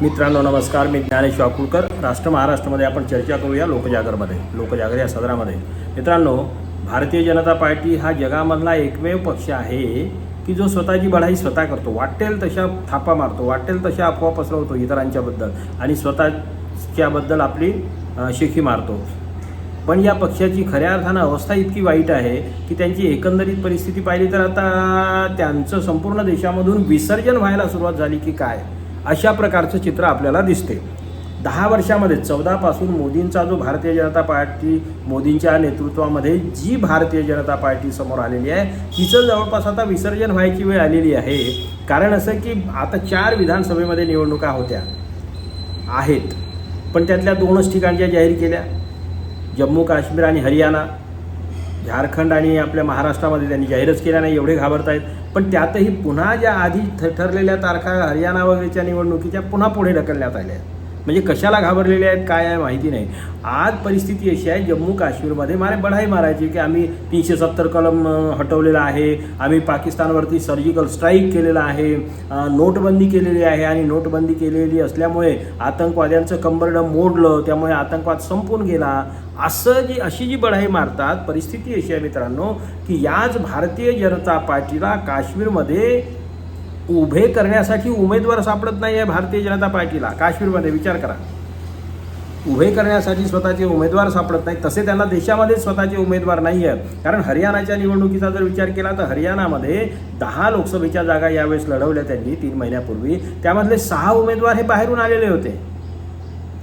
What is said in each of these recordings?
मित्रांनो नमस्कार. मी ज्ञानेश वाकुळकर. राष्ट्र महाराष्ट्रामध्ये आपण चर्चा करूया लोकजागरमध्ये लोकजागर या सदरामध्ये. मित्रांनो भारतीय जनता पार्टी हा जगामधला एकमेव पक्ष आहे की जो स्वतःची बढाई स्वतः करतो. वाटेल तशा थापा मारतो वाटेल तशा अफवा पसरवतो इतरांच्याबद्दल आणि स्वतःच्याबद्दल आपली शिखी मारतो. पण या पक्षाची खऱ्या अर्थानं अवस्था इतकी वाईट आहे की त्यांची एकंदरीत परिस्थिती पाहिली तर आता त्यांचं संपूर्ण देशामधून विसर्जन व्हायला सुरुवात झाली की काय? अशा प्रकारचं चित्र आपल्याला दिसते. दहा वर्षामध्ये चौदापासून मोदींचा जो भारतीय जनता पार्टी मोदींच्या नेतृत्वामध्ये जी भारतीय जनता पार्टी समोर आलेली आहे तिचं जवळपास आता विसर्जन व्हायची वेळ आलेली आहे. कारण असं की आता चार विधानसभेमध्ये निवडणुका होत्या. आहेत. पण त्यातल्या दोनच ठिकाणच्या जाहीर केल्या. जम्मू काश्मीर आणि हरियाणा. झारखंड आणि आपल्या महाराष्ट्रामध्ये त्यांनी जाहीरच केल्या नाही एवढे घाबरत आहेत पण त्यातही पुन्हा ज्या आधी ठ ठरलेल्या तारखा हरियाणा वगैरेच्या निवडणुकीच्या पुन्हा पुढे ढकलण्यात आल्या. आहेत म्हणजे कशाला घाबरलेले आहेत काय आहे माहिती नाही. आज परिस्थिती अशी आहे जम्मू काश्मीरमध्ये मारे बढाई मारायची की आम्ही तीनशे सत्तर कलम हटवलेला आहे. आम्ही पाकिस्तानवरती सर्जिकल स्ट्राईक केलेला आहे. नोटबंदी केलेली आहे आणि नोटबंदी केलेली असल्यामुळे आतंकवाद्यांचं कंबरडं मोडलं त्यामुळे आतंकवाद संपून गेला. असं जी अशी जी बढाई मारतात परिस्थिती अशी आहे मित्रांनो की याच भारतीय जनता पार्टीला काश्मीरमध्ये उभे करण्यासाठी उमेदवार सापडत नाही आहे भारतीय जनता पार्टीला. काश्मीरमध्ये विचार करा. उभे करण्यासाठी स्वतःचे उमेदवार सापडत नाही तसे त्यांना देशामध्ये स्वतःचे उमेदवार नाही आहे कारण हरियाणाच्या निवडणुकीचा जर विचार केला तर हरियाणामध्ये दहा लोकसभेच्या जागा यावेळेस लढवल्या त्यांनी तीन महिन्यापूर्वी. त्यामधले सहा उमेदवार हे बाहेरून आलेले होते.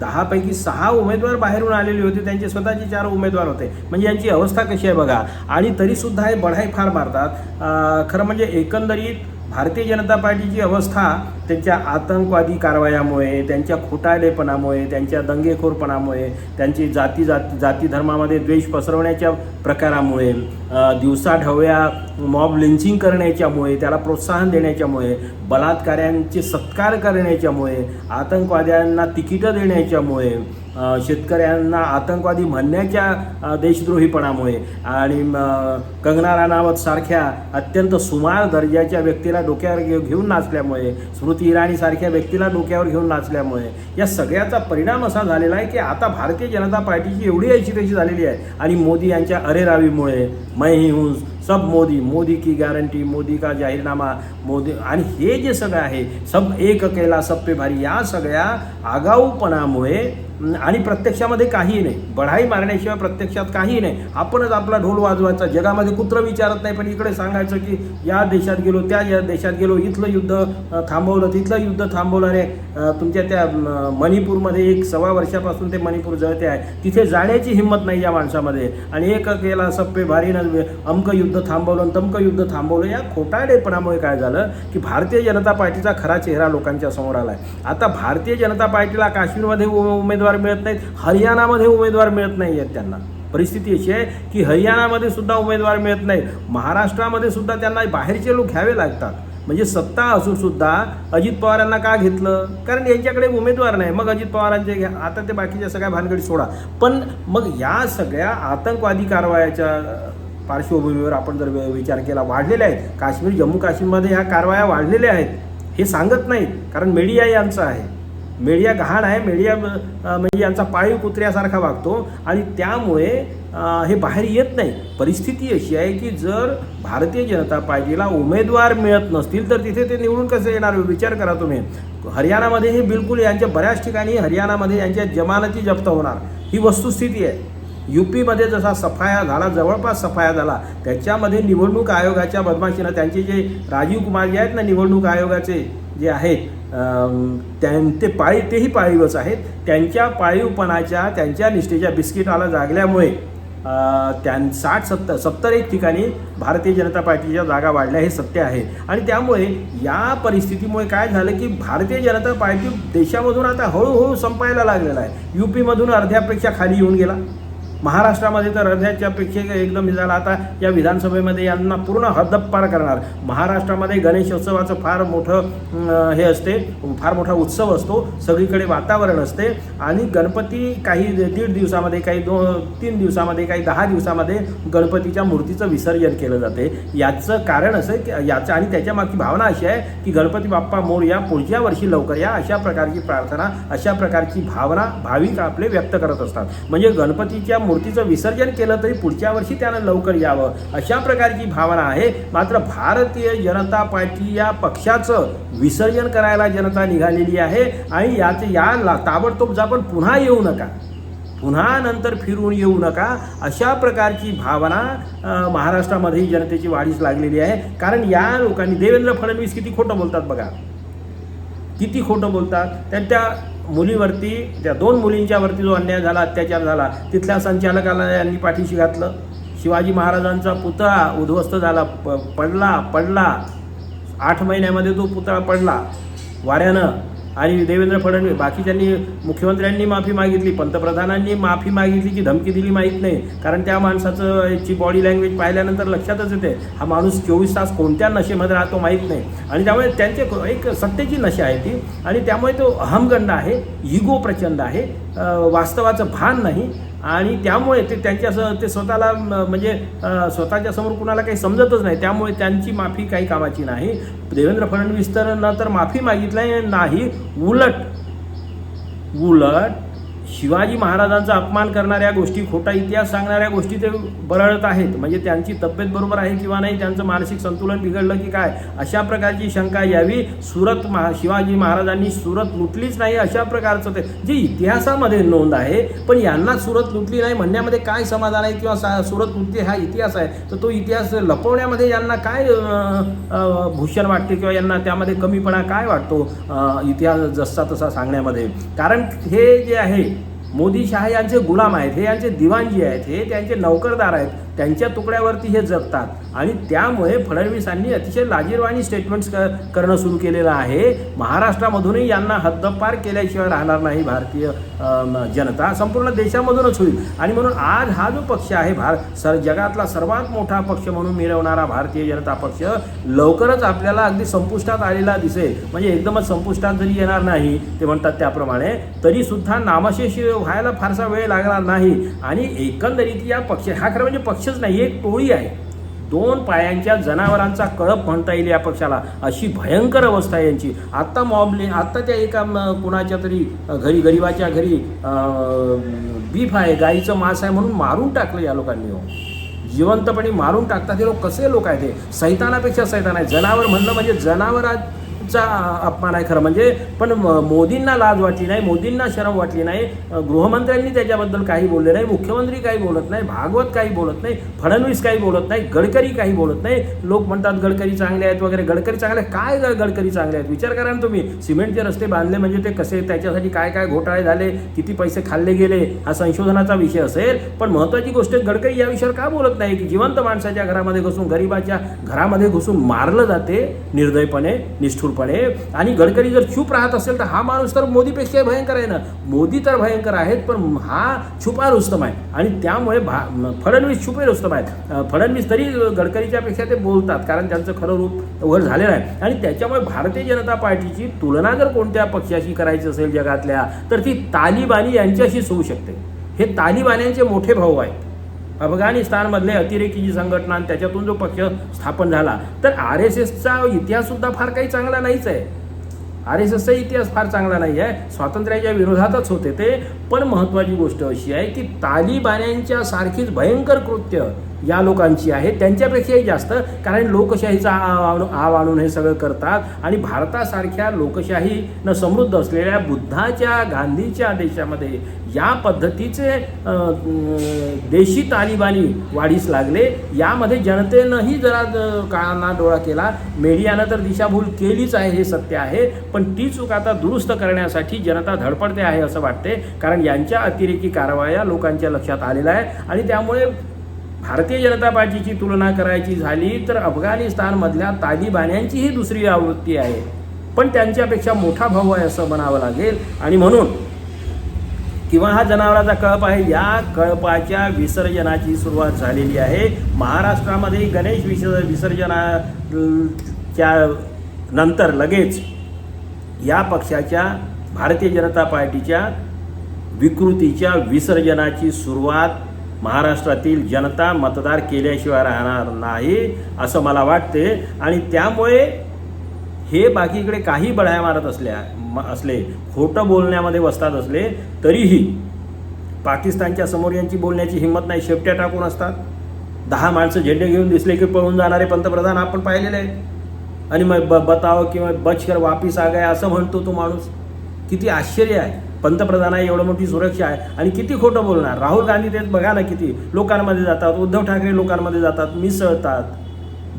दहापैकी सहा उमेदवार बाहेरून आलेले होते. त्यांचे स्वतःचे चार उमेदवार होते. म्हणजे यांची अवस्था कशी आहे बघा. आणि तरीसुद्धा हे बढाई फार मारतात. खरं म्हणजे एकंदरीत भारतीय जनता पार्टीची अवस्था त्यांच्या आतंकवादी कारवायामुळे त्यांच्या खोटारडेपणामुळे त्यांच्या दंगेखोरपणामुळे त्यांची जाती जाती जाती धर्मामध्ये द्वेष पसरवण्याच्या प्रकारामुळे दिवसाढव्या दिवसाढवळ्या मॉब लिंचिंग करण्याच्यामुळे त्याला प्रोत्साहन देण्याच्यामुळे बलात्काऱ्यांचे सत्कार करण्याच्यामुळे आतंकवाद्यांना तिकीटं देण्याच्यामुळे शेतकऱ्यांना आतंकवादी म्हणण्याच्या देशद्रोहीपणामुळे आणि कंगना राणावत सारख्या अत्यंत सुमार दर्जाच्या व्यक्तीला डोक्यावर घे घेऊन नाचल्यामुळे स्मृती इराणीसारख्या व्यक्तीला डोक्यावर घेऊन नाचल्यामुळे या सगळ्याचा परिणाम असा झालेला आहे की आता भारतीय जनता पार्टीची एवढी ऐशी तशी झालेली आहे. आणि मोदी यांच्या अरेरावीमुळे मै ही हूं सब मोदी मोदी की गॅरंटी मोदी का जाहीरनामा मोदी आणि हे जे सगळं आहे सब एक केला सब पे भारी. या सगळ्या आगाऊपणामुळे आणि प्रत्यक्षामध्ये काहीही नाही. बढाई मारण्याशिवाय प्रत्यक्षात काहीही नाही. आपणच आपला ढोल वाजवायचा. जगामध्ये कुत्र विचारत नाही पण इकडे सांगायचं की या देशात गेलो त्या या देशात गेलो इथलं युद्ध थांबवलं तिथलं युद्ध थांबवलं रे. तुमच्या त्या मणिपूरमध्ये एक सव्वा वर्षापासून ते मणिपूर जळते आहे. तिथे जाण्याची हिंमत नाही या माणसामध्ये. आणि एक केला सप्पे भारीनं अमकं युद्ध थांबवलं आणि तमकं युद्ध थांबवलं. या खोटाडेपणामुळे काय झालं की भारतीय जनता पार्टीचा खरा चेहरा लोकांच्या समोर आला आहे आता भारतीय जनता पार्टीला काश्मीरमध्ये उमेदवार उमेदवार मिळत नाहीत. हरियाणामध्ये उमेदवार मिळत नाही आहेत त्यांना. परिस्थिती अशी आहे की हरियाणामध्ये सुद्धा उमेदवार मिळत नाही महाराष्ट्रामध्ये सुद्धा त्यांना बाहेरचे लोक घ्यावे लागतात. म्हणजे सत्ता असून सुद्धा अजित पवारांना का घेतलं? कारण यांच्याकडे उमेदवार नाही. मग अजित पवारांचे घ्या. आता ते बाकीच्या सगळ्या भानगडी सोडा. पण मग या सगळ्या आतंकवादी कारवायाच्या पार्श्वभूमीवर आपण जर वि- विचार केला वाढलेले आहेत. काश्मीर जम्मू काश्मीरमध्ये ह्या कारवाया वाढलेल्या आहेत. हे सांगत नाहीत. कारण मीडिया यांचं आहे. मीडिया घाण आहे मीडिया म्हणजे यांचा पाळीव कुत्र्यासारखा वागतो आणि त्यामुळे हे बाहेर येत नाही. परिस्थिती अशी आहे की जर भारतीय जनता पार्टीला उमेदवार मिळत नसतील तर तिथे ते निवडून कसे येणार? विचार करा तुम्ही. हरियाणामध्ये हे बिलकुल यांच्या बऱ्याच ठिकाणी हरियाणामध्ये यांच्या जमानती जप्त होणार. ही वस्तुस्थिती आहे. युपीमध्ये जसा सफाया झाला जवळपास सफाया झाला त्याच्यामध्ये निवडणूक आयोगाच्या बदमाशीनं त्यांचे जे राजीव कुमार जे आहेत ना निवडणूक आयोगाचे जे आहेत त्यां ते पाळी तेही पाळीवच आहेत. त्यांच्या पाळीवपणाच्या त्यांच्या निष्ठेच्या बिस्किटाला जागल्यामुळे त्या त्यां साठ सत्तर सत्तर एक ठिकाणी भारतीय जनता पार्टीच्या जागा वाढल्या हे सत्य आहे. आणि त्यामुळे या परिस्थितीमुळे काय झालं की भारतीय जनता पार्टी देशामधून आता हळूहळू संपायला लागलेला आहे. यूपीमधून अर्ध्यापेक्षा खाली येऊन गेला. महाराष्ट्रामध्ये तर रथयाच्या पेक्षा एकदम हे झालं. आता या विधानसभेमध्ये यांना पूर्ण हद्दपार करणार. महाराष्ट्रामध्ये गणेशोत्सवाचं फार मोठं हे असते. फार मोठा उत्सव असतो. सगळीकडे वातावरण असते. आणि गणपती काही दीड दिवसामध्ये काही दोन तीन दिवसामध्ये काही दहा दिवसामध्ये गणपतीच्या मूर्तीचं विसर्जन केलं जाते. याचं कारण असं की याचं आणि त्याच्यामागची भावना अशी आहे की गणपती बाप्पा मोर या पुढच्या वर्षी लवकर या अशा प्रकारची प्रार्थना अशा प्रकारची भावना भाविक आपले व्यक्त करत असतात. म्हणजे गणपतीच्या मूर्तीचं विसर्जन केलं तरी पुढच्या वर्षी त्यानं लवकर यावं अशा प्रकारची भावना आहे. मात्र भारतीय जनता पार्टी या पक्षाचं विसर्जन करायला जनता निघालेली आहे आणि याचं या ला- ताबडतोब जा पण पुन्हा येऊ नका. पुन्हा नंतर फिरून येऊ नका अशा प्रकारची भावना महाराष्ट्रामध्येही जनतेची वाढीस लागलेली आहे. कारण या लोकांनी देवेंद्र फडणवीस किती खोटं बोलतात बघा. किती खोटं बोलतात. त्यांच्या मुलीवरती त्या दोन मुलींच्या वरती जो अन्याय झाला अत्याचार झाला तिथल्या संचालकाला यांनी पाठीशी घातलं. शिवाजी महाराजांचा पुतळा उद्ध्वस्त झाला प पडला पडला. आठ महिन्यामध्ये तो पुतळा पडला. वाऱ्यानं आणि देवेंद्र फडणवीस बाकीच्यांनी मुख्यमंत्र्यांनी माफी मागितली पंतप्रधानांनी माफी मागितली की धमकी दिली माहीत नाही. कारण त्या माणसाचं याची बॉडी लँग्वेज पाहिल्यानंतर लक्षातच येते हा माणूस चोवीस तास कोणत्या नशेमध्ये राहतो माहीत नाही. आणि त्यामुळे त्यांचे एक सत्तेची नशा आहे ती. आणि त्यामुळे तो अहमगंड आहे इगो प्रचंड आहे. वास्तवाचं भान नाही. आणि त्यामुळे ते त्यांच्या स- ते स्वतःला म्हणजे स्वतःच्या समोर कुणाला काही समजतच नाही. त्यामुळे त्यांची माफी काही कामाची नाही. देवेंद्र फडणवीस तर न तर माफी मागितली नाही उलट उलट शिवाजी महाराजांचा अपमान करणाऱ्या गोष्टी खोटा इतिहास सांगणाऱ्या गोष्टी ते बरळत आहेत. म्हणजे त्यांची तब्येत बरोबर आहे किंवा नाही त्यांचं मानसिक संतुलन बिघडलं की काय अशा प्रकारची शंका यावी. सुरत महा शिवाजी महाराजांनी सुरत लुटलीच नाही अशा प्रकारचं ते. जे इतिहासामध्ये नोंद आहे पण यांना सुरत लुटली नाही म्हणण्यामध्ये काय समाधान आहे किंवा सा सुरत लुटली हा इतिहास आहे. तर तो इतिहास लपवण्यामध्ये यांना काय भूषण वाटते किंवा यांना त्यामध्ये कमीपणा काय वाटतो इतिहास जसा तसा सांगण्यामध्ये? कारण हे जे आहे मोदी शहा यांचे गुलाम आहेत हे यांचे दिवाणजी आहेत हे त्यांचे नौकरदार आहेत. त्यांच्या तुकड्यावरती हे जगतात. आणि त्यामुळे फडणवीसांनी अतिशय लाजीरवाणी स्टेटमेंट्स क करणं सुरू केलेलं आहे. महाराष्ट्रामधूनही यांना हद्दपार केल्याशिवाय राहणार नाही भारतीय जनता. संपूर्ण देशामधूनच होईल. आणि म्हणून आज हा जो पक्ष आहे भार सर जगातला सर्वात मोठा पक्ष म्हणून मिरवणारा भारतीय जनता पक्ष लवकरच आपल्याला अगदी संपुष्टात आलेला दिसेल. म्हणजे एकदमच संपुष्टात जरी येणार नाही ते म्हणतात त्याप्रमाणे तरीसुद्धा नामशेष व्हायला फारसा वेळ लागणार नाही. आणि एकंदरीत या पक्ष हा खरं म्हणजे पक्ष पक्षच नाही एक टोळी आहे. दोन पायांच्या जनावरांचा कळप म्हणता येईल या पक्षाला. अशी भयंकर अवस्था आहे यांची. आत्ता मॉबले आत्ता त्या एका कुणाच्या तरी घरी गरिबाच्या घरी बीफ आहे गाईचं मांस आहे म्हणून मारून टाकलं या लोकांनी हो. जिवंतपणे मारून टाकतात हे लोक. कसे लोक आहेत ते सैतानापेक्षा सैतान आहे. जनावर म्हणलं म्हणजे चा अपमान आहे खरं. म्हणजे पण मोदींना लाज वाटली नाही मोदींना शरम वाटली नाही. गृहमंत्र्यांनी त्याच्याबद्दल काही बोलले नाही मुख्यमंत्री काही बोलत नाही भागवत काही बोलत नाही फडणवीस काही बोलत नाही गडकरी काही बोलत नाही. लोक म्हणतात गडकरी चांगले आहेत वगैरे. गडकरी चांगले काय गडकरी चांगले आहेत? विचार करा ना तुम्ही. सिमेंटचे रस्ते बांधले म्हणजे ते कसे त्याच्यासाठी काय काय घोटाळे झाले? किती पैसे खाल्ले गेले? हा संशोधनाचा विषय असेल. पण महत्त्वाची गोष्ट गडकरी या विषयावर का बोलत नाही? की जिवंत माणसाच्या घरामध्ये घुसून गरिबाच्या घरामध्ये घुसून मारलं जाते निर्दयपणे पडे आणि गडकरी जर चूप राहत असेल तर हा माणूस तर मोदीपेक्षाही भयंकर आहे ना. मोदी तर भयंकर आहेत पण हा छुपा रुस्तम आहे. आणि त्यामुळे भा फडणवीस छुपे रुस्तम आहेत. फडणवीस तरी गडकरीच्या पेक्षा ते बोलतात कारण त्यांचं खरं रूप उघड झालेलं आहे. आणि त्याच्यामुळे भारतीय जनता पार्टीची तुलना जर कोणत्या पक्षाशी करायची असेल जगातल्या तर ती तालिबानी यांच्याशीच होऊ शकते. हे तालिबान्यांचे मोठे भाऊ आहेत. अफगाणिस्तानमधले अतिरेकी जी संघटना आणि त्याच्यातून जो पक्ष स्थापन झाला तर आर एस एसचा इतिहाससुद्धा फार काही चांगला नाहीच आहे. आर एस एसचा इतिहास फार चांगला नाही आहे. स्वातंत्र्याच्या विरोधातच होते ते. पण महत्त्वाची गोष्ट अशी आहे की तालिबान्यांच्या सारखीच भयंकर कृत्य या लोकांची आहे. त्यांच्यापेक्षाही जास्त कारण लोकशाहीचा आव आणून हे सगळं करतात आणि भारतासारख्या लोकशाहीनं समृद्ध असलेल्या बुद्धाच्या गांधीच्या देशामध्ये या पद्धतीचे देशी तालिबानी वाढीस लागले. यामध्ये जनतेनंही जरा काळांना डोळा केला. मीडियानं तर दिशाभूल केलीच आहे हे सत्य आहे. पण ती चूक आता दुरुस्त करण्यासाठी जनता धडपडते आहे असं वाटते. कारण यांच्या अतिरेकी कारवाया लोकांच्या लक्षात आलेल्या आहे. आणि त्यामुळे भारतीय जनता पार्टीची तुलना करायची झाली तर अफगाणिस्तानमधल्या तालिबान्यांची ही दुसरी आवृत्ती आहे. पण त्यांच्यापेक्षा मोठा भाऊ आहे असं म्हणावं लागेल. आणि म्हणून किंवा हा जनावराचा कळप आहे या कळपाच्या विसर्जनाची सुरुवात झालेली आहे. महाराष्ट्रामध्ये गणेश विसर्ज विसर्जनाच्या नंतर लगेच या पक्षाच्या भारतीय जनता पार्टीच्या विकृतीच्या विसर्जनाची सुरुवात महाराष्ट्रातील जनता मतदार केल्याशिवाय राहणार नाही असं मला वाटते. आणि त्यामुळे हे बाकीकडे काही बढाया मारत असल्या म- असले खोटं बोलण्यामध्ये वसतात असले तरीही पाकिस्तानच्या समोर यांची बोलण्याची हिंमत नाही. शेपट्या टाकून असतात. दहा माणसं झेंडे घेऊन दिसले की पळून जाणारे पंतप्रधान आपण पाहिलेले आहे आणि मग ब बताव किंवा बचकर वापिस आ गया असं म्हणतो तो माणूस. किती आश्चर्य आहे. पंतप्रधान आहे एवढं मोठी सुरक्षा आहे. आणि किती खोटं बोलणार? राहुल गांधी तेच बघा ना किती लोकांमध्ये जातात. उद्धव ठाकरे लोकांमध्ये जातात. मिसळतात.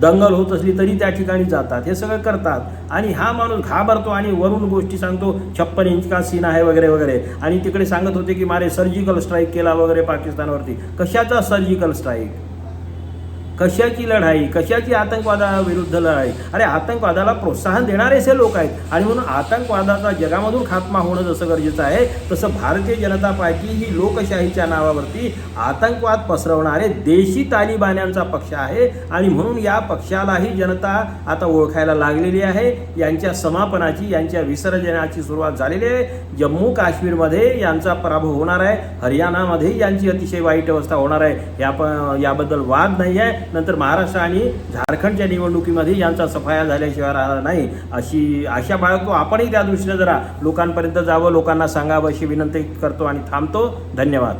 दंगल होत असली तरी त्या ठिकाणी जातात. हे सगळं करतात. आणि हा माणूस घाबरतो आणि वरून गोष्टी सांगतो. छप्पन इंच का सीन आहे वगैरे वगैरे. आणि तिकडे सांगत होते की मारे सर्जिकल स्ट्राईक केला वगैरे पाकिस्तानवरती. कशाचा सर्जिकल स्ट्राईक कशाची लढाई कशाची आतंकवादाविरुद्ध लढाई? अरे आतंकवादाला प्रोत्साहन देणारेच हे लोक आहेत. आणि म्हणून आतंकवादाचा जगामधून खात्मा होणं जसं गरजेचं आहे तसं भारतीय जनता पार्टी ही लोकशाहीच्या नावावरती आतंकवाद पसरवणारे देशी तालिबान्यांचा पक्ष आहे. आणि म्हणून या पक्षालाही जनता आता ओळखायला लागलेली आहे. यांच्या समापनाची यांच्या विसर्जनाची सुरुवात झालेली आहे. जम्मू काश्मीरमध्ये यांचा पराभव होणार आहे. हरियाणामध्ये यांची अतिशय वाईट अवस्था होणार आहे. या प- याबद्दल वाद नाही आहे नंतर महाराष्ट्र आणि झारखंडच्या निवडणुकीमध्ये यांचा सफाया झाल्याशिवाय राहणार नाही अशी आशा बाळगतो. आपणही त्या दृष्टीने जरा लोकांपर्यंत जावं लोकांना सांगावं अशी विनंती करतो आणि थांबतो. धन्यवाद.